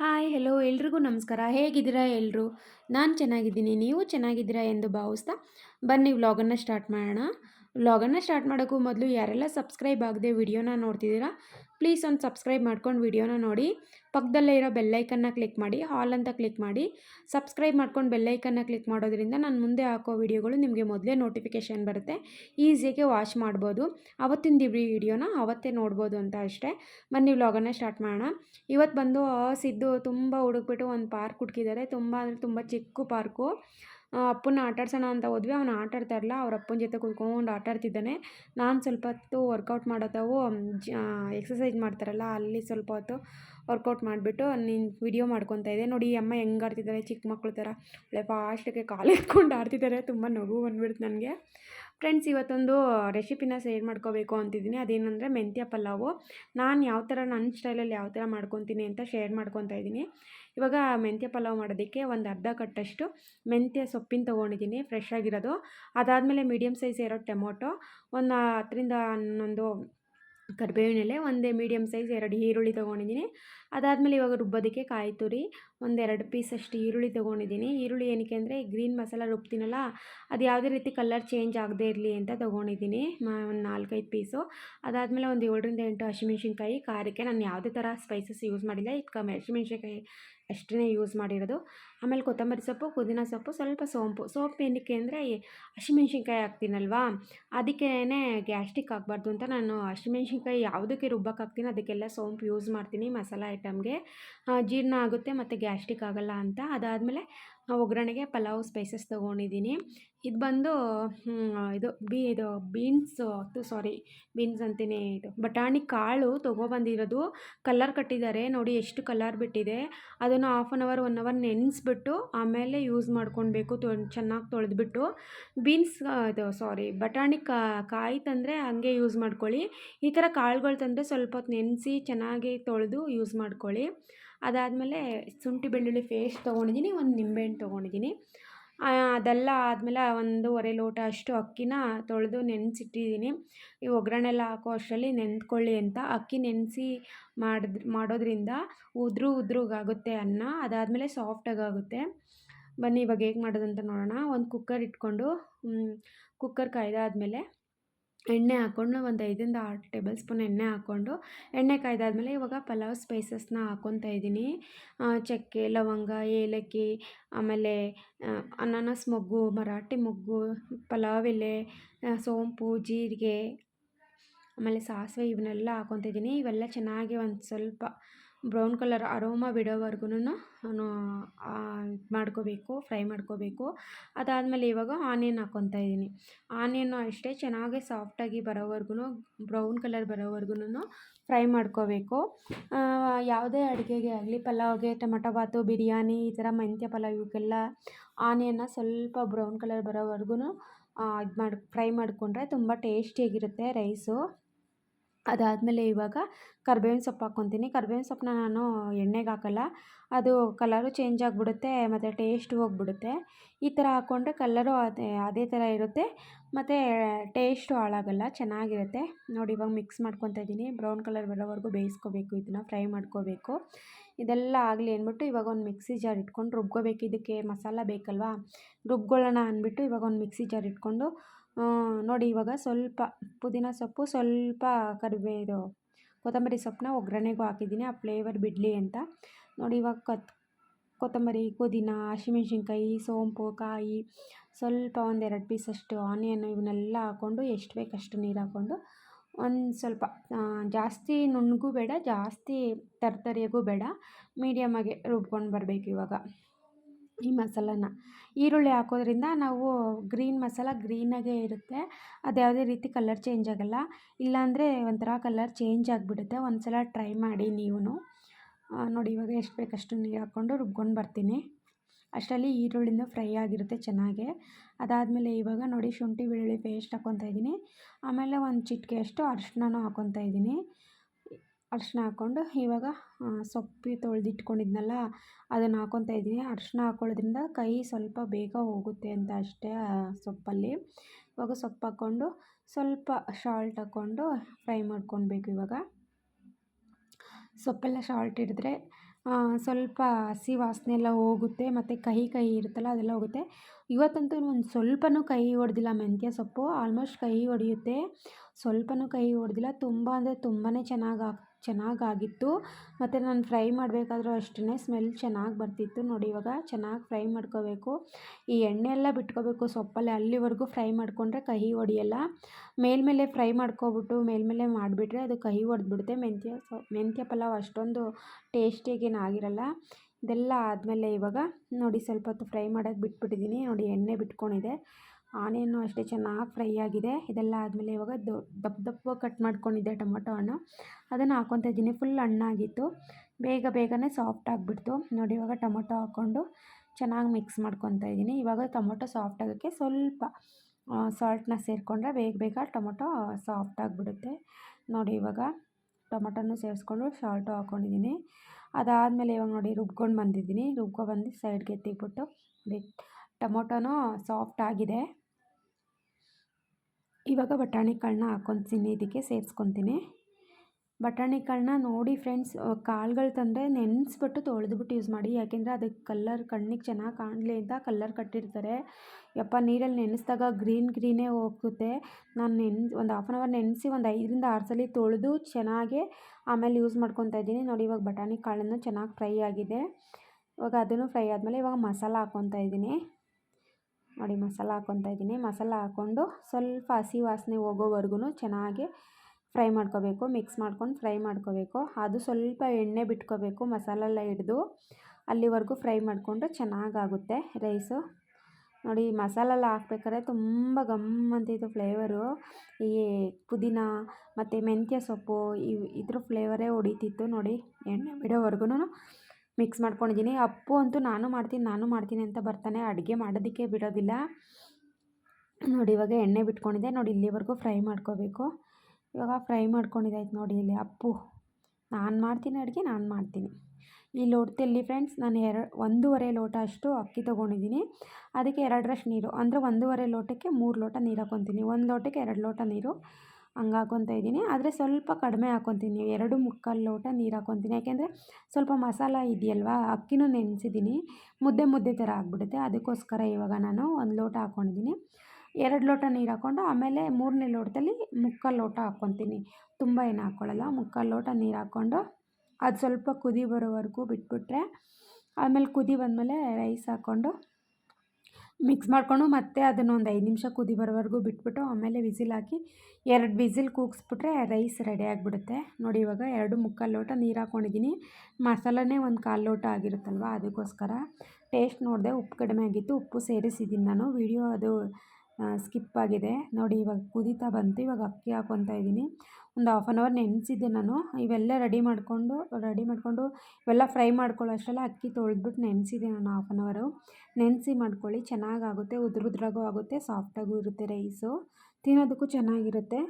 Hi hello ಎಲ್ರಿಗೂ ನಮಸ್ಕಾರ. ಹೇಗಿದ್ದೀರಾ ಎಲ್ಲರೂ ನಾನು ಚೆನ್ನಾಗಿದ್ದೀನಿ. ನೀವು ಚೆನ್ನಾಗಿದ್ದೀರಾ ಎಂದು ಭಾವಿಸ್ತಾ ಬನ್ನಿ ವ್ಲಾಗನ್ನು ಸ್ಟಾರ್ಟ್ ಮಾಡೋಣ. ವ್ಲಾಗನ್ನು ಸ್ಟಾರ್ಟ್ ಮಾಡೋಕ್ಕೂ ಮೊದಲು ಯಾರೆಲ್ಲ ಸಬ್ಸ್ಕ್ರೈಬ್ ಆಗದೆ ವಿಡಿಯೋನ ನೋಡ್ತಿದ್ದೀರಾ, ಪ್ಲೀಸ್ ಒಂದು ಸಬ್ಸ್ಕ್ರೈಬ್ ಮಾಡ್ಕೊಂಡು ವಿಡಿಯೋನ ನೋಡಿ. ಪಕ್ಕದಲ್ಲೇ ಇರೋ ಬೆಲ್ಲೈಕನ್ನ ಕ್ಲಿಕ್ ಮಾಡಿ, ಹಾಲ್ ಅಂತ ಕ್ಲಿಕ್ ಮಾಡಿ. ಸಬ್ಸ್ಕ್ರೈಬ್ ಮಾಡ್ಕೊಂಡು ಬೆಲ್ಲೈಕನ್ನ ಕ್ಲಿಕ್ ಮಾಡೋದ್ರಿಂದ ನಾನು ಮುಂದೆ ಹಾಕೋ ವಿಡಿಯೋಗಳು ನಿಮಗೆ ಮೊದಲೇ ನೋಟಿಫಿಕೇಷನ್ ಬರುತ್ತೆ. ಈಸಿಯಾಗಿ ವಾಚ್ ಮಾಡ್ಬೋದು. ಅವತ್ತಿನ ವಿಡಿಯೋನ ಅವತ್ತೇ ನೋಡ್ಬೋದು ಅಂತ ಅಷ್ಟೇ. ಬನ್ನಿ ವ್ಲಾಗನ್ನು ಸ್ಟಾರ್ಟ್ ಮಾಡೋಣ. ಇವತ್ತು ಬಂದು ಸಿದ್ದು ತುಂಬ ಹುಡುಕ್ಬಿಟ್ಟು ಒಂದು ಪಾರ್ಕ್ ಹುಡುಕಿದ್ದಾರೆ. ತುಂಬ ಅಂದರೆ ತುಂಬ ಚಿಕ್ಕ ಪಾರ್ಕು. ಅಪ್ಪನ ಆಟಾಡ್ಸೋಣ ಅಂತ ಹೋದ್ವಿ. ಅವ್ನು ಆಟ ಆಡ್ತಾ ಇರಲ್ಲ ಅವ್ರ ಅಪ್ಪನ ಜೊತೆ ಕುತ್ಕೊಂಡು ಆಟ ಆಡ್ತಿದ್ದಾನೆ ನಾನು ಸ್ವಲ್ಪ ಹೊತ್ತು ವರ್ಕೌಟ್ ಮಾಡೋದವು ಜ ಎಕ್ಸಸೈಸ್ ಮಾಡ್ತಾರಲ್ಲ, ಅಲ್ಲಿ ಸ್ವಲ್ಪ ಹೊತ್ತು ವರ್ಕೌಟ್ ಮಾಡಿಬಿಟ್ಟು ನಿನ್ನ ವಿಡಿಯೋ ಮಾಡ್ಕೊತಾ ಇದ್ದೆ. ನೋಡಿ ಅಮ್ಮ ಹೆಂಗೆ ಆಡ್ತಿದ್ದಾರೆ ಚಿಕ್ಕ ಮಕ್ಕಳು ಥರ ಒಳ್ಳೆ ಫಾಸ್ಟಿಗೆ ಕಾಲು ಆಡ್ತಿದ್ದಾರೆ ತುಂಬ ನಗು ಬಂದ್ಬಿಡ್ತು ನನಗೆ. ಫ್ರೆಂಡ್ಸ್ ಇವತ್ತೊಂದು ರೆಸಿಪಿನ ಶೇರ್ ಮಾಡ್ಕೋಬೇಕು ಅಂತಿದ್ದೀನಿ. ಅದೇನಂದರೆ ಮೆಂತ್ಯ ಪಲಾವು. ನಾನು ಯಾವ ಥರ ನನ್ನ ಸ್ಟೈಲಲ್ಲಿ ಯಾವ ಥರ ಮಾಡ್ಕೊತೀನಿ ಅಂತ ಶೇರ್ ಮಾಡ್ಕೊತಾ ಇದ್ದೀನಿ. ಇವಾಗ ಮೆಂತ್ಯ ಪಲಾವ್ ಮಾಡೋದಕ್ಕೆ ಒಂದು ಅರ್ಧ ಕಟ್ಟಷ್ಟು ಮೆಂತ್ಯ ಸೊಪ್ಪಿನ ತೊಗೊಂಡಿದ್ದೀನಿ ಫ್ರೆಶ್ ಆಗಿರೋದು. ಅದಾದಮೇಲೆ ಮೀಡಿಯಮ್ ಸೈಜ್ ಇರೋ ಟೊಮೊಟೊ, ಒಂದು ಹತ್ತರಿಂದ ಹನ್ನೊಂದು ಕರಿಬೇವಿನ ಎಲೆ, ಒಂದೇ ಮೀಡಿಯಮ್ ಸೈಜ್ ಎರಡು ಈರುಳ್ಳಿ ತೊಗೊಂಡಿದ್ದೀನಿ. ಅದಾದಮೇಲೆ ಇವಾಗ ರುಬ್ಬೋದಕ್ಕೆ ಕಾಯಿ ತುರಿ ಒಂದೆರಡು ಪೀಸಷ್ಟು ಈರುಳ್ಳಿ ತೊಗೊಂಡಿದ್ದೀನಿ. ಈರುಳ್ಳಿ ಏನಕ್ಕೆ ಅಂದರೆ ಗ್ರೀನ್ ಮಸಾಲ ರುಬ್ತೀನಲ್ಲ, ಅದು ಯಾವುದೇ ರೀತಿ ಕಲರ್ ಚೇಂಜ್ ಆಗದೇ ಇರಲಿ ಅಂತ ತೊಗೊಂಡಿದ್ದೀನಿ ಒಂದು ನಾಲ್ಕೈದು ಪೀಸು ಅದಾದಮೇಲೆ ಒಂದು ಏಳರಿಂದ ಎಂಟು ಹಸಿಮೆಣ್ಸಿನ್ಕಾಯಿ, ಖಾರಕ್ಕೆ ನಾನು ಯಾವುದೇ ಥರ ಸ್ಪೈಸಸ್ ಯೂಸ್ ಮಾಡಿಲ್ಲ ಇದಕ್ಕೆ ಹಸಿಮೆಣ್ಸಿನ್ಕಾಯಿ ಅಷ್ಟೇ ಯೂಸ್ ಮಾಡಿರೋದು. ಆಮೇಲೆ ಕೊತ್ತಂಬರಿ ಸೊಪ್ಪು, ಪುದೀನ ಸೊಪ್ಪು, ಸ್ವಲ್ಪ ಸೋಂಪು. ಸೋಂಪು ಏನಕ್ಕೆ ಅಂದರೆ ಹಸಿಮೆಣ್ಸಿನ್ಕಾಯಿ ಹಾಕ್ತೀನಲ್ವಾ? ಅದಕ್ಕೇ ಗ್ಯಾಸ್ಟಿಕ್ ಆಗಬಾರ್ದು ಅಂತ ನಾನು ಹಸಿಮೆಣ್ಸಿನ್ಕಾಯಿ ಯಾವುದಕ್ಕೆ ರುಬ್ಬಕ್ಕೆ ಹಾಕ್ತೀನಿ, ಅದಕ್ಕೆಲ್ಲ ಸೋಂಪು ಯೂಸ್ ಮಾಡ್ತೀನಿ ಮಸಾಲ ಐಟಮ್ಗೆ ಜೀರ್ಣ ಆಗುತ್ತೆ ಮತ್ತು ಗ್ಯಾಸ್ಟಿಕ್ ಆಗೋಲ್ಲ ಅಂತ. ಅದಾದಮೇಲೆ ಒಗ್ಗರಣೆಗೆ ಪಲಾವ್ ಸ್ಪೈಸಸ್ ತೊಗೊಂಡಿದ್ದೀನಿ ಇದು ಬಂದು ಇದು ಬಿ, ಇದು ಬೀನ್ಸು ಅದು ಸಾರಿ ಬೀನ್ಸ್ ಅಂತೀನಿ ಇದು. ಬಟಾಣಿ ಕಾಳು ತೊಗೊಬಂದಿರೋದು. ಕಲ್ಲರ್ ಕಟ್ಟಿದ್ದಾರೆ ನೋಡಿ ಎಷ್ಟು ಕಲ್ಲರ್ ಬಿಟ್ಟಿದೆ. ಅದನ್ನು half an hour one hour ನೆನೆಸ್ಬಿಟ್ಟು ಆಮೇಲೆ ಯೂಸ್ ಮಾಡ್ಕೊಳ್ಬೇಕು ತೊ ಚೆನ್ನಾಗಿ ತೊಳೆದ್ಬಿಟ್ಟು. ಬೀನ್ಸ್ ಇದು ಸಾರಿ ಬಟಾಣಿ ಕಾಯಿ ತಂದರೆ ಹಂಗೆ ಯೂಸ್ ಮಾಡ್ಕೊಳ್ಳಿ. ಈ ಥರ ಕಾಳುಗಳು ತಂದರೆ ಸ್ವಲ್ಪ ಹೊತ್ತು ನೆನೆಸಿ ಚೆನ್ನಾಗಿ ತೊಳೆದು ಯೂಸ್ ಮಾಡ್ಕೊಳ್ಳಿ. ಅದಾದಮೇಲೆ ಶುಂಠಿ, ಬೆಳ್ಳುಳ್ಳಿ ಪೇಸ್ಟ್ ತೊಗೊಂಡಿದ್ದೀನಿ, ಒಂದು ನಿಂಬೆಹಣ್ಣು ತೊಗೊಂಡಿದ್ದೀನಿ. ಅದೆಲ್ಲ ಆದಮೇಲೆ ಒಂದೂವರೆ ಲೋಟ ಅಷ್ಟು ಅಕ್ಕಿನ ತೊಳೆದು ನೆನೆಸಿಟ್ಟಿದ್ದೀನಿ. ಈ ಒಗ್ಗರಣೆ ಎಲ್ಲ ಹಾಕೋ ಅಷ್ಟರಲ್ಲಿ ನೆಂದ್ಕೊಳ್ಳಿ ಅಂತ. ಅಕ್ಕಿ ನೆನೆಸಿ ಮಾಡಿದ್, ಮಾಡೋದ್ರಿಂದ ಉದ್ರು ಉದ್ರುಗಾಗುತ್ತೆ ಅನ್ನ, ಅದಾದಮೇಲೆ ಸಾಫ್ಟಾಗಿ ಆಗುತ್ತೆ ಬನ್ನಿ, ಇವಾಗ ಹೇಗೆ ಮಾಡೋದು ಅಂತ ನೋಡೋಣ. ಒಂದು ಕುಕ್ಕರ್ ಇಟ್ಕೊಂಡು ಕುಕ್ಕರ್ ಕಾಯ್ದಾದ್ಮೇಲೆ ಎಣ್ಣೆ ಹಾಕ್ಕೊಂಡು ಒಂದು ಐದರಿಂದ ಆರು ಟೇಬಲ್ ಸ್ಪೂನ್ ಎಣ್ಣೆ ಹಾಕ್ಕೊಂಡು ಎಣ್ಣೆ ಕಾಯ್ದಾದ್ಮೇಲೆ ಇವಾಗ ಪಲಾವ್ ಸ್ಪೈಸಸ್ನ ಹಾಕ್ಕೊತಾ ಇದ್ದೀನಿ ಚಕ್ಕೆ, ಲವಂಗ, ಏಲಕ್ಕಿ, ಆಮೇಲೆ ಅನಾನಸ್ ಮೊಗ್ಗು, ಮರಾಠಿ ಮೊಗ್ಗು, ಪಲಾವ್ ಎಲೆ ಸೋಂಪು, ಜೀರಿಗೆ, ಆಮೇಲೆ ಸಾಸಿವೆ ಇವನ್ನೆಲ್ಲ ಹಾಕ್ಕೊತಿದ್ದೀನಿ ಇವೆಲ್ಲ ಚೆನ್ನಾಗಿ ಒಂದು ಸ್ವಲ್ಪ ಬ್ರೌನ್ ಕಲರ್ ಅರೋಮ ಬಿಡೋವರೆಗೂ ನಾನು ಮಾಡ್ಕೋಬೇಕು, ಫ್ರೈ ಮಾಡ್ಕೋಬೇಕು. ಅದಾದಮೇಲೆ ಇವಾಗ ಆನಿಯನ್ ಹಾಕ್ಕೊತಾ ಇದ್ದೀನಿ. ಆನಿಯನ್ನು ಅಷ್ಟೇ ಚೆನ್ನಾಗಿ ಸಾಫ್ಟಾಗಿ ಬರೋವರೆಗೂ ಬ್ರೌನ್ ಕಲರ್ ಬರೋವರೆಗೂ ಫ್ರೈ ಮಾಡ್ಕೋಬೇಕು. ಯಾವುದೇ ಅಡುಗೆಗೆ ಆಗಲಿ, ಪಲಾವ್ಗೆ, ಟೊಮಟೊ ಬಾತು, ಬಿರಿಯಾನಿ, ಈ ಥರ ಮೆಂತ್ಯ ಪಲಾವ್ ಇವಕ್ಕೆಲ್ಲ ಆನಿಯನ್ನ ಸ್ವಲ್ಪ ಬ್ರೌನ್ ಕಲರ್ ಬರೋವರೆಗೂ ಇದು ಮಾಡಿ ಫ್ರೈ ಮಾಡಿಕೊಂಡ್ರೆ ತುಂಬ ಟೇಸ್ಟಿಯಾಗಿರುತ್ತೆ ರೈಸು. ಅದಾದಮೇಲೆ ಇವಾಗ ಕರ್ಬೇವಿನ ಸೊಪ್ಪು ಹಾಕ್ಕೊತೀನಿ. ಕರ್ಬೇವಿನ ಸೊಪ್ಪನ್ನ ನಾನು ಎಣ್ಣೆಗೆ ಹಾಕಲ್ಲ. ಅದು ಕಲರು ಚೇಂಜ್ ಆಗಿಬಿಡುತ್ತೆ, ಮತ್ತು ಟೇಸ್ಟ್ ಹೋಗ್ಬಿಡುತ್ತೆ. ಈ ಥರ ಹಾಕ್ಕೊಂಡ್ರೆ ಕಲ್ಲರು ಅದೇ ಅದೇ ಥರ ಇರುತ್ತೆ. ಮತ್ತು ಟೇಸ್ಟು ಹಾಳಾಗಲ್ಲ, ಚೆನ್ನಾಗಿರುತ್ತೆ. ನೋಡಿ ಇವಾಗ ಮಿಕ್ಸ್ ಮಾಡ್ಕೊತಾ ಇದ್ದೀನಿ. ಬ್ರೌನ್ ಕಲರ್ ಬರೋವರೆಗೂ ಬೇಯಿಸ್ಕೋಬೇಕು, ಇದನ್ನು ಫ್ರೈ ಮಾಡ್ಕೋಬೇಕು. ಇದೆಲ್ಲ ಆಗಲಿ ಅಂದ್ಬಿಟ್ಟು ಇವಾಗ ಒಂದು ಮಿಕ್ಸಿ ಜಾರ್ ಇಟ್ಕೊಂಡು ರುಬ್ಕೋಬೇಕು. ಇದಕ್ಕೆ ಮಸಾಲ ಬೇಕಲ್ವಾ? ರುಬ್ಕೊಳ್ಳೋಣ ಅಂದ್ಬಿಟ್ಟು ಇವಾಗ ಒಂದು ಮಿಕ್ಸಿ ಜಾರ್ ಇಟ್ಕೊಂಡು ನೋಡಿ ಇವಾಗ ಸ್ವಲ್ಪ ಪುದೀನ ಸೊಪ್ಪು, ಸ್ವಲ್ಪ ಕರಿಬೇ ಇದು ಕೊತ್ತಂಬರಿ ಸೊಪ್ಪನ್ನ ಒಗ್ಗರಣೆಗೂ ಹಾಕಿದ್ದೀನಿ, ಆ ಫ್ಲೇವರ್ ಬಿಡಲಿ ಅಂತ. ನೋಡಿ ಇವಾಗ ಕತ್, ಕೊತ್ತಂಬರಿ, ಪುದೀನ, ಹಸಿಮೆಣ್ಸಿನ್ಕಾಯಿ, ಸೋಂಪು, ಕಾಯಿ, ಸ್ವಲ್ಪ ಒಂದೆರಡು ಪೀಸಷ್ಟು ಆನಿಯನ್ ಇವನ್ನೆಲ್ಲ ಹಾಕ್ಕೊಂಡು ಎಷ್ಟು ಬೇಕಷ್ಟು ನೀರು ಹಾಕ್ಕೊಂಡು ಒಂದು ಸ್ವಲ್ಪ ಜಾಸ್ತಿ ನುಣ್ಣಗೂ ಬೇಡ, ಜಾಸ್ತಿ ತರ್ತರಿಯಾಗೂ ಬೇಡ ಮೀಡಿಯಮಾಗೆ ರುಬ್ಕೊಂಡು ಬರಬೇಕು ಇವಾಗ ಈ ಮಸಾಲನ. ಈರುಳ್ಳಿ ಹಾಕೋದ್ರಿಂದ ನಾವು ಗ್ರೀನ್ ಮಸಾಲ ಗ್ರೀನಾಗೇ ಇರುತ್ತೆ. ಅದು ಯಾವುದೇ ರೀತಿ ಕಲರ್ ಚೇಂಜ್ ಆಗೋಲ್ಲ. ಇಲ್ಲಾಂದರೆ ಒಂಥರ ಕಲರ್ ಚೇಂಜ್ ಆಗಿಬಿಡುತ್ತೆ. ಒಂದು ಸಲ ಟ್ರೈ ಮಾಡಿ ನೀವು ನೋಡಿ ಇವಾಗ ಎಷ್ಟು ಬೇಕಷ್ಟು ನೀರು ಹಾಕ್ಕೊಂಡು ರುಬ್ಕೊಂಡು ಬರ್ತೀನಿ. ಅಷ್ಟರಲ್ಲಿ ಈರುಳ್ಳಿನೂ ಫ್ರೈ ಆಗಿರುತ್ತೆ ಚೆನ್ನಾಗೆ. ಅದಾದಮೇಲೆ ಇವಾಗ ನೋಡಿ ಶುಂಠಿ, ಬೆಳ್ಳುಳ್ಳಿ ಪೇಸ್ಟ್ ಹಾಕ್ಕೊತಾ ಇದ್ದೀನಿ. ಆಮೇಲೆ ಒಂದು ಚಿಟಿಕೆಯಷ್ಟು ಅರಿಶಿಣನೂ ಹಾಕ್ಕೊತಾ ಇದ್ದೀನಿ. ಅರಿಶಿನ ಹಾಕ್ಕೊಂಡು ಇವಾಗ ಸೊಪ್ಪು ತೊಳೆದಿಟ್ಕೊಂಡಿದ್ನಲ್ಲ, ಅದನ್ನು ಹಾಕ್ಕೊತಾ ಇದ್ದೀನಿ. ಅರಿಶಿನ ಹಾಕ್ಕೊಳ್ಳೋದ್ರಿಂದ ಕೈ ಸ್ವಲ್ಪ ಬೇಗ ಹೋಗುತ್ತೆ ಅಂತ ಅಷ್ಟೇ ಸೊಪ್ಪಲ್ಲಿ. ಇವಾಗ ಸೊಪ್ಪು ಹಾಕ್ಕೊಂಡು ಸ್ವಲ್ಪ ಶಾಲ್ಟ್ ಹಾಕ್ಕೊಂಡು ಫ್ರೈ ಮಾಡ್ಕೊಳ್ಬೇಕು ಇವಾಗ. ಸೊಪ್ಪೆಲ್ಲ ಶಾಲ್ಟ್ ಹಿಡಿದ್ರೆ ಸ್ವಲ್ಪ ಹಸಿ ವಾಸನೆ ಎಲ್ಲ ಹೋಗುತ್ತೆ, ಮತ್ತು ಕಹಿ ಕಹಿ ಇರುತ್ತಲ್ಲ, ಅದೆಲ್ಲ ಹೋಗುತ್ತೆ. ಇವತ್ತಂತೂ ಒಂದು ಸ್ವಲ್ಪನೂ ಕಹಿ ಹೊಡೆದಿಲ್ಲ ಮೆಂತ್ಯ ಸೊಪ್ಪು ಆಲ್ಮೋಸ್ಟ್ ಕಹಿ ಹೊಡೆಯುತ್ತೆ. ಸ್ವಲ್ಪನೂ ಕಹಿ ಹೊಡೆದಿಲ್ಲ, ತುಂಬ ಅಂದರೆ ತುಂಬಾ ಚೆನ್ನಾಗಿ ಚೆನ್ನಾಗಾಗಿತ್ತು. ಮತ್ತು ನಾನು ಫ್ರೈ ಮಾಡಬೇಕಾದ್ರೂ ಅಷ್ಟೇ ಸ್ಮೆಲ್ ಚೆನ್ನಾಗಿ ಬರ್ತಿತ್ತು. ನೋಡಿ ಇವಾಗ ಚೆನ್ನಾಗಿ ಫ್ರೈ ಮಾಡ್ಕೋಬೇಕು. ಈ ಎಣ್ಣೆ ಎಲ್ಲ ಬಿಟ್ಕೋಬೇಕು ಸೊಪ್ಪಲ್ಲಿ, ಅಲ್ಲಿವರೆಗೂ ಫ್ರೈ ಮಾಡಿಕೊಂಡ್ರೆ ಕಹಿ ಹೊಡಿಯಲ್ಲ. ಮೇಲ್ಮೇಲೆ ಫ್ರೈ ಮಾಡ್ಕೊಬಿಟ್ಟು ಮೇಲ್ಮೇಲೆ ಮಾಡಿಬಿಟ್ರೆ ಅದು ಕಹಿ ಹೊಡೆದ್ಬಿಡುತ್ತೆ. ಮೆಂತ್ಯ ಮೆಂತ್ಯ ಪಲಾವ್ ಅಷ್ಟೊಂದು ಟೇಸ್ಟಿಯಾಗೇನು ಆಗಿರಲ್ಲ. ಇದೆಲ್ಲ ಆದಮೇಲೆ ಇವಾಗ ನೋಡಿ ಸ್ವಲ್ಪ ಹೊತ್ತು ಫ್ರೈ ಮಾಡೋಕ್ಕೆ ಬಿಟ್ಬಿಟ್ಟಿದ್ದೀನಿ ನೋಡಿ ಎಣ್ಣೆ ಬಿಟ್ಕೊಂಡಿದೆ. ಆನಿಯನ್ನು ಅಷ್ಟೇ ಚೆನ್ನಾಗಿ ಫ್ರೈ ಆಗಿದೆ. ಇದೆಲ್ಲ ಆದಮೇಲೆ ಇವಾಗ ದಪ್ಪ ದಪ್ಪ ಕಟ್ ಮಾಡ್ಕೊಂಡಿದ್ದೆ ಟೊಮೊಟೊ ಹಣ್ಣು. ಅದನ್ನು ಹಾಕ್ಕೊತಾ ಇದ್ದೀನಿ. ಫುಲ್ ಹಣ್ಣಾಗಿತ್ತು. ಬೇಗ ಬೇಗನೆ ಸಾಫ್ಟ್ ಆಗಿಬಿಡ್ತು. ನೋಡಿ ಇವಾಗ ಟೊಮೊಟೊ ಹಾಕ್ಕೊಂಡು ಚೆನ್ನಾಗಿ ಮಿಕ್ಸ್ ಮಾಡ್ಕೊತಾ ಇದ್ದೀನಿ. ಇವಾಗ ಟೊಮೊಟೊ ಸಾಫ್ಟ್ ಆಗೋಕ್ಕೆ ಸ್ವಲ್ಪ ಸಾಲ್ಟನ್ನ ಸೇರಿಕೊಂಡ್ರೆ ಬೇಗ ಬೇಗ ಟೊಮೊಟೊ ಸಾಫ್ಟ್ ಆಗಿಬಿಡುತ್ತೆ. ನೋಡಿ ಇವಾಗ ಟೊಮೊಟೊನು ಸೇರಿಸ್ಕೊಂಡು ಸಾಲ್ಟು ಹಾಕ್ಕೊಂಡಿದ್ದೀನಿ ಅದಾದಮೇಲೆ ಇವಾಗ ನೋಡಿ ರುಬ್ಕೊಂಡು ಬಂದಿದ್ದೀನಿ. ರುಬ್ಕೊಬಂದು ಸೈಡ್ಗೆ ಎತ್ತಿಬಿಟ್ಟು ಟೊಮೊಟೊನೂ ಸಾಫ್ಟ್ ಆಗಿದೆ. ಇವಾಗ ಬಟಾಣಿ ಕಾಳನ್ನ ಹಾಕ್ಕೊತೀನಿ ಇದಕ್ಕೆ ಸೇರಿಸ್ಕೊತೀನಿ. ಬಟಾಣಿ ಕಾಳನ್ನ ನೋಡಿ ಫ್ರೆಂಡ್ಸ್ ಕಾಳುಗಳು ತಂದರೆ ನೆನೆಸ್ಬಿಟ್ಟು ತೊಳೆದ್ಬಿಟ್ಟು ಯೂಸ್ ಮಾಡಿ. ಯಾಕೆಂದರೆ ಅದಕ್ಕೆ ಕಲ್ಲರ್ ಕಣ್ಣಿಗೆ ಚೆನ್ನಾಗಿ ಕಾಣಲಿ ಅಂತ ಕಲ್ಲರ್ ಕಟ್ಟಿರ್ತಾರೆ. ಯಪ್ಪ, ನೀರಲ್ಲಿ ನೆನೆಸಿದಾಗ ಗ್ರೀನ್ ಗ್ರೀನೇ ಹೋಗುತ್ತೆ. ನಾನು ನೆನ್ ಒಂದು ಹಾಫ್ ಆನ್ ಅವರ್ ನೆನೆಸಿ ಒಂದು ಐದರಿಂದ ಆರು ಸಲ ತೊಳೆದು ಚೆನ್ನಾಗಿ ಆಮೇಲೆ ಯೂಸ್ ಮಾಡ್ಕೊತಾ ಇದ್ದೀನಿ. ನೋಡಿ, ಇವಾಗ ಬಟಾಣಿ ಕಾಳನ್ನು ಚೆನ್ನಾಗಿ ಫ್ರೈ ಆಗಿದೆ. ಇವಾಗ ಅದನ್ನು ಫ್ರೈ ಆದಮೇಲೆ ಇವಾಗ ಮಸಾಲ ಹಾಕ್ಕೊತಾ ಇದ್ದೀನಿ. ನೋಡಿ ಮಸಾಲ ಹಾಕ್ಕೊತಾ ಇದ್ದೀನಿ. ಮಸಾಲ ಹಾಕ್ಕೊಂಡು ಸ್ವಲ್ಪ ಹಸಿ ವಾಸನೆ ಹೋಗೋವರೆಗೂ ಚೆನ್ನಾಗಿ ಫ್ರೈ ಮಾಡ್ಕೋಬೇಕು. ಮಿಕ್ಸ್ ಮಾಡ್ಕೊಂಡು ಫ್ರೈ ಮಾಡ್ಕೋಬೇಕು. ಅದು ಸ್ವಲ್ಪ ಎಣ್ಣೆ ಬಿಟ್ಕೋಬೇಕು ಮಸಾಲೆ ಎಲ್ಲ ಹಿಡ್ದು. ಅಲ್ಲಿವರೆಗೂ ಫ್ರೈ ಮಾಡಿಕೊಂಡು ಚೆನ್ನಾಗಾಗುತ್ತೆ ರೈಸು. ನೋಡಿ ಮಸಾಲೆ ಎಲ್ಲ ಹಾಕ್ಬೇಕಾದ್ರೆ ತುಂಬ ಗಮ್ ಫ್ಲೇವರು. ಈ ಪುದೀನ ಮತ್ತು ಮೆಂತ್ಯ ಸೊಪ್ಪು ಇವು ಇದ್ರ ಫ್ಲೇವರೇ ಹೊಡಿತಿತ್ತು ನೋಡಿ. ಎಣ್ಣೆ ಬಿಡೋವರೆಗೂ ಮಿಕ್ಸ್ ಮಾಡ್ಕೊಂಡಿದ್ದೀನಿ. ಅಪ್ಪು ಅಂತೂ ನಾನು ಮಾಡ್ತೀನಿ ನಾನು ಮಾಡ್ತೀನಿ ಅಂತ ಬರ್ತಾನೆ. ಅಡುಗೆ ಮಾಡೋದಕ್ಕೆ ಬಿಡೋದಿಲ್ಲ. ನೋಡಿ, ಇವಾಗ ಎಣ್ಣೆ ಬಿಟ್ಕೊಂಡಿದ್ದೆ. ನೋಡಿ, ಇಲ್ಲಿವರೆಗೂ ಫ್ರೈ ಮಾಡ್ಕೋಬೇಕು. ಇವಾಗ ಫ್ರೈ ಮಾಡ್ಕೊಂಡಿದ್ದಾಯ್ತು ನೋಡಿ ಇಲ್ಲಿ ಅಪ್ಪು. ನಾನು ಮಾಡ್ತೀನಿ ಅಡುಗೆ, ನಾನು ಮಾಡ್ತೀನಿ. ಈ ಲೋಟದಲ್ಲಿ ಫ್ರೆಂಡ್ಸ್ ನಾನು ಎರಡು ಒಂದೂವರೆ ಲೋಟ ಅಷ್ಟು ಅಕ್ಕಿ ತೊಗೊಂಡಿದ್ದೀನಿ. ಅದಕ್ಕೆ ಎರಡರಷ್ಟು ನೀರು. ಅಂದರೆ ಒಂದೂವರೆ ಲೋಟಕ್ಕೆ ಮೂರು ಲೋಟ ನೀರು ಹಾಕ್ಕೊತೀನಿ. ಒಂದು ಲೋಟಕ್ಕೆ ಎರಡು ಲೋಟ ನೀರು. ಹಂಗೆ ಹಾಕ್ಕೊತಾ ಇದ್ದೀನಿ. ಆದರೆ ಸ್ವಲ್ಪ ಕಡಿಮೆ ಹಾಕೊತೀನಿ. ಎರಡು ಮುಕ್ಕಾಲು ಲೋಟ ನೀರು ಹಾಕ್ಕೊತೀನಿ ಯಾಕೆಂದರೆ ಸ್ವಲ್ಪ ಮಸಾಲ ಇದೆಯಲ್ವಾ, ಅಕ್ಕಿನೂ ನೆನೆಸಿದ್ದೀನಿ. ಮುದ್ದೆ ಮುದ್ದೆ ಥರ ಆಗಿಬಿಡುತ್ತೆ. ಅದಕ್ಕೋಸ್ಕರ ಇವಾಗ ನಾನು ಒಂದು ಲೋಟ ಹಾಕ್ಕೊಂಡಿದ್ದೀನಿ ಎರಡು ಲೋಟ ನೀರು ಹಾಕ್ಕೊಂಡು ಆಮೇಲೆ ಮೂರನೇ ಲೋಟದಲ್ಲಿ ಮುಕ್ಕಾಲು ಲೋಟ ಹಾಕ್ಕೊತೀನಿ ತುಂಬ ಏನು ಹಾಕ್ಕೊಳ್ಳಲ್ಲ. ಮುಕ್ಕಾಲು ಲೋಟ ನೀರು ಹಾಕ್ಕೊಂಡು ಅದು ಸ್ವಲ್ಪ ಕುದಿ ಬರೋವರೆಗೂ ಬಿಟ್ಬಿಟ್ರೆ ಆಮೇಲೆ ಕುದಿ ಬಂದಮೇಲೆ ರೈಸ್ ಹಾಕ್ಕೊಂಡು ಮಿಕ್ಸ್ ಮಾಡಿಕೊಂಡು ಮತ್ತೆ ಅದನ್ನು ಒಂದು ಐದು ನಿಮಿಷ ಕುದಿ ಬರೋವರೆಗೂ ಬಿಟ್ಬಿಟ್ಟು ಆಮೇಲೆ ವಿಸಿಲ್ ಹಾಕಿ ಎರಡು ವಿಸಿಲ್ ಕೂಗಿಸ್ಬಿಟ್ರೆ ರೈಸ್ ರೆಡಿ ಆಗಿಬಿಡುತ್ತೆ. ನೋಡಿ ಇವಾಗ ಎರಡು ಮುಕ್ಕಾಲು ಲೋಟ ನೀರು ಹಾಕ್ಕೊಂಡಿದ್ದೀನಿ ಮಸಾಲನೇ ಒಂದು ಕಾಲು ಲೋಟ ಆಗಿರುತ್ತಲ್ವ? ಅದಕ್ಕೋಸ್ಕರ ಟೇಸ್ಟ್ ನೋಡಿದೆ ಉಪ್ಪು ಕಡಿಮೆ ಆಗಿತ್ತು, ಉಪ್ಪು ಸೇರಿಸಿದ್ದೀನಿ ನಾನು. ವೀಡಿಯೋ ಅದು ಸ್ಕಿಪ್ ಆಗಿದೆ. ನೋಡಿ ಇವಾಗ ಕುದೀತಾ ಬಂತು. ಇವಾಗ ಅಕ್ಕಿ ಹಾಕ್ಕೊತಾ ಇದ್ದೀನಿ. ಒಂದು ಹಾಫ್ ಆನ್ ಅವರ್ ನೆನೆಸಿದ್ದೆ ನಾನು. ಇವೆಲ್ಲ ರೆಡಿ ಮಾಡಿಕೊಂಡು ರೆಡಿ ಮಾಡಿಕೊಂಡು ಇವೆಲ್ಲ ಫ್ರೈ ಮಾಡ್ಕೊಳ್ಳೋ ಅಷ್ಟೆಲ್ಲ ಅಕ್ಕಿ ತೊಳೆದ್ಬಿಟ್ಟು ನೆನೆಸಿದ್ದೆ ನಾನು ಹಾಫ್ ಆನ್ ಅವರು ನೆನೆಸಿ ಮಾಡ್ಕೊಳ್ಳಿ, ಚೆನ್ನಾಗಾಗುತ್ತೆ, ಉದ್ರ ಉದ್ರಾಗೂ ಆಗುತ್ತೆ ಸಾಫ್ಟಾಗೂ ಇರುತ್ತೆ ರೈಸು ತಿನ್ನೋದಕ್ಕೂ ಚೆನ್ನಾಗಿರುತ್ತೆ.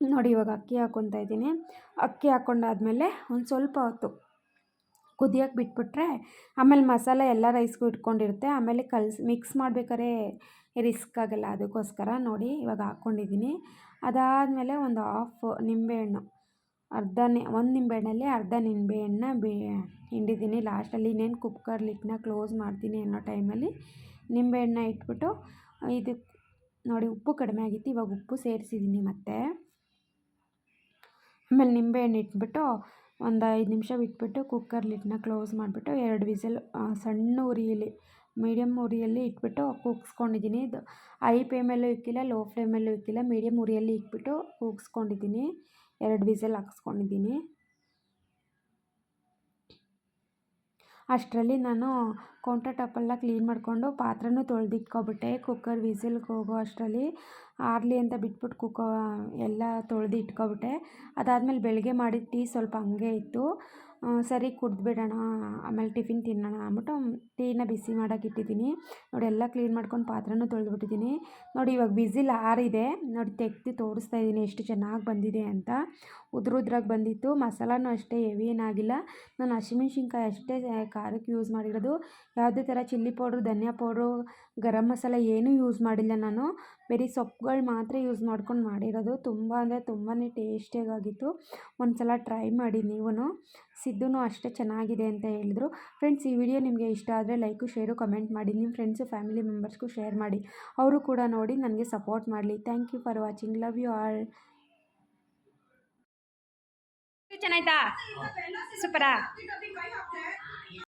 ನೋಡಿ ಇವಾಗ ಅಕ್ಕಿ ಹಾಕ್ಕೊತಾ ಇದ್ದೀನಿ. ಅಕ್ಕಿ ಹಾಕ್ಕೊಂಡಾದ್ಮೇಲೆ ಒಂದು ಸ್ವಲ್ಪ ಹೊತ್ತು ಕುದಿಯೋಕೆ ಬಿಟ್ಬಿಟ್ರೆ ಆಮೇಲೆ ಮಸಾಲೆ ಎಲ್ಲ ರೈಸ್ಗೂ ಇಟ್ಕೊಂಡಿರುತ್ತೆ. ಆಮೇಲೆ ಕಲ್ಸಿ ಮಿಕ್ಸ್ ಮಾಡ್ಬೇಕಾದ್ರೆ ರಿಸ್ಕ್ ಆಗೋಲ್ಲ ಅದಕ್ಕೋಸ್ಕರ ನೋಡಿ ಇವಾಗ ಹಾಕ್ಕೊಂಡಿದ್ದೀನಿ ಅದಾದಮೇಲೆ ಒಂದು ಹಾಫ್ ನಿಂಬೆಹಣ್ಣು. ಅರ್ಧ ನಿ, ಒಂದು ನಿಂಬೆಹಣ್ಣಲ್ಲಿ ಅರ್ಧ ನಿಂಬೆಹಣ್ಣ ಬಿ, ಹಿಂಡಿದ್ದೀನಿ. ಲಾಸ್ಟಲ್ಲಿ ಇನ್ನೇನು ಕುಕ್ಕರ್ ಲಿಡ್ನ ಕ್ಲೋಸ್ ಮಾಡ್ತೀನಿ ಅನ್ನೋ ಟೈಮಲ್ಲಿ ನಿಂಬೆಹಣ್ಣ ಇಟ್ಬಿಟ್ಟು ಇದು ನೋಡಿ ಉಪ್ಪು ಕಡಿಮೆ ಆಗಿತ್ತು. ಇವಾಗ ಉಪ್ಪು ಸೇರಿಸಿದ್ದೀನಿ ಮತ್ತೆ. ಆಮೇಲೆ ನಿಂಬೆಹಣ್ಣು ಇಟ್ಬಿಟ್ಟು ಒಂದು ಐದು ನಿಮಿಷ ಬಿಟ್ಬಿಟ್ಟು ಕುಕ್ಕರ್ ಲಿಡ್ನ ಕ್ಲೋಸ್ ಮಾಡಿಬಿಟ್ಟು ಎರಡು ವಿಸಲ್ ಸಣ್ಣ ಉರಿಯಲ್ಲಿ ಮೀಡಿಯಮ್ ಉರಿಯಲ್ಲಿ ಇಟ್ಬಿಟ್ಟು ಕೂಗಿಸ್ಕೊಂಡಿದ್ದೀನಿ. ಇದು ಹೈ ಫ್ಲೇಮಲ್ಲೂ ಇಕ್ಕಿಲ್ಲ, ಲೋ ಫ್ಲೇಮಲ್ಲೂ ಇಕ್ಕಿಲ್ಲ. ಮೀಡಿಯಮ್ ಉರಿಯಲ್ಲಿ ಇಕ್ಬಿಟ್ಟು ಕೂಗಿಸ್ಕೊಂಡಿದ್ದೀನಿ. ಎರಡು ವಿಸಲ್ ಹಾಕ್ಸ್ಕೊಂಡಿದ್ದೀನಿ. ಅಷ್ಟರಲ್ಲಿ ನಾನು ಕೌಂಟರ್ ಟಾಪೆಲ್ಲ ಕ್ಲೀನ್ ಮಾಡಿಕೊಂಡು ಪಾತ್ರೆನೂ ತೊಳೆದಿಟ್ಕೊಬಿಟ್ಟೆ. ಕುಕ್ಕರ್ ವಿಸಿಲ್ಗೆ ಹೋಗೋ ಅಷ್ಟರಲ್ಲಿ ಆರ್ಲಿ ಅಂತ ಬಿಟ್ಬಿಟ್ಟು ಕುಕ್ಕ ಎಲ್ಲ ತೊಳೆದಿಟ್ಕೊಬಿಟ್ಟೆ. ಅದಾದಮೇಲೆ ಬೆಳಗ್ಗೆ ಮಾಡಿದ ಟೀ ಸ್ವಲ್ಪ ಹಂಗೆ ಇತ್ತು. ಸರಿ ಕುಡಿದ್ಬಿಡೋಣ, ಆಮೇಲೆ ಟಿಫಿನ್ ತಿನ್ನೋಣ ಅಂದ್ಬಿಟ್ಟು ಟೀನ ಬಿಸಿ ಮಾಡೋಕೆ ಇಟ್ಟಿದ್ದೀನಿ. ನೋಡಿ, ಎಲ್ಲ ಕ್ಲೀನ್ ಮಾಡ್ಕೊಂಡು ಪಾತ್ರನೂ ತೊಳೆದ್ಬಿಟ್ಟಿದ್ದೀನಿ. ನೋಡಿ, ಇವಾಗ ಬಿಸಿಲ್ ಆರಿದೆ ನೋಡಿ, ತೆಗ್ದು ತೋರಿಸ್ತಾ ಇದ್ದೀನಿ ಎಷ್ಟು ಚೆನ್ನಾಗಿ ಬಂದಿದೆ ಅಂತ. ಉದ್ರ ಉದ್ರಾಗಿ ಬಂದಿತ್ತು. ಮಸಾಲನೂ ಅಷ್ಟೇ ಹೆವಿ ಏನಾಗಿಲ್ಲ ನಾನು ಹಸಿಮೆಣ್ಸಿನ್ಕಾಯಿ ಅಷ್ಟೇ ಖಾರಕ್ಕೆ ಯೂಸ್ ಮಾಡಿರೋದು. ಯಾವುದೇ ಥರ ಚಿಲ್ಲಿ ಪೌಡ್ರು ಧನಿಯಾ ಪೌಡ್ರು ಗರಂ ಮಸಾಲ ಏನೂ ಯೂಸ್ ಮಾಡಿಲ್ಲ ನಾನು. ಬರೀ ಸೊಪ್ಪುಗಳು ಮಾತ್ರ ಯೂಸ್ ಮಾಡ್ಕೊಂಡು ಮಾಡಿರೋದು. ತುಂಬ ಅಂದರೆ ತುಂಬಾ ಟೇಸ್ಟಿಯಾಗಿತ್ತು ಒಂದು ಸಲ ಟ್ರೈ ಮಾಡಿ ನೀವೂ ಸಿದ್ದುನು ಅಷ್ಟೇ ಚೆನ್ನಾಗಿದೆ ಅಂತ ಹೇಳಿದ್ರು. ಫ್ರೆಂಡ್ಸ್ ಈ ವಿಡಿಯೋ ನಿಮಗೆ ಇಷ್ಟ ಆದರೆ ಲೈಕು ಶೇರು ಕಮೆಂಟ್ ಮಾಡಿ. ನಿಮ್ಮ ಫ್ರೆಂಡ್ಸು ಫ್ಯಾಮಿಲಿ ಮೆಂಬರ್ಸ್ಗೂ ಶೇರ್ ಮಾಡಿ. ಅವರು ಕೂಡ ನೋಡಿ ನನಗೆ ಸಪೋರ್ಟ್ ಮಾಡಲಿ. Thank you for watching. Love you all. ಚೆನ್ನಾಯ್ತಾ? ಸೂಪರಾ?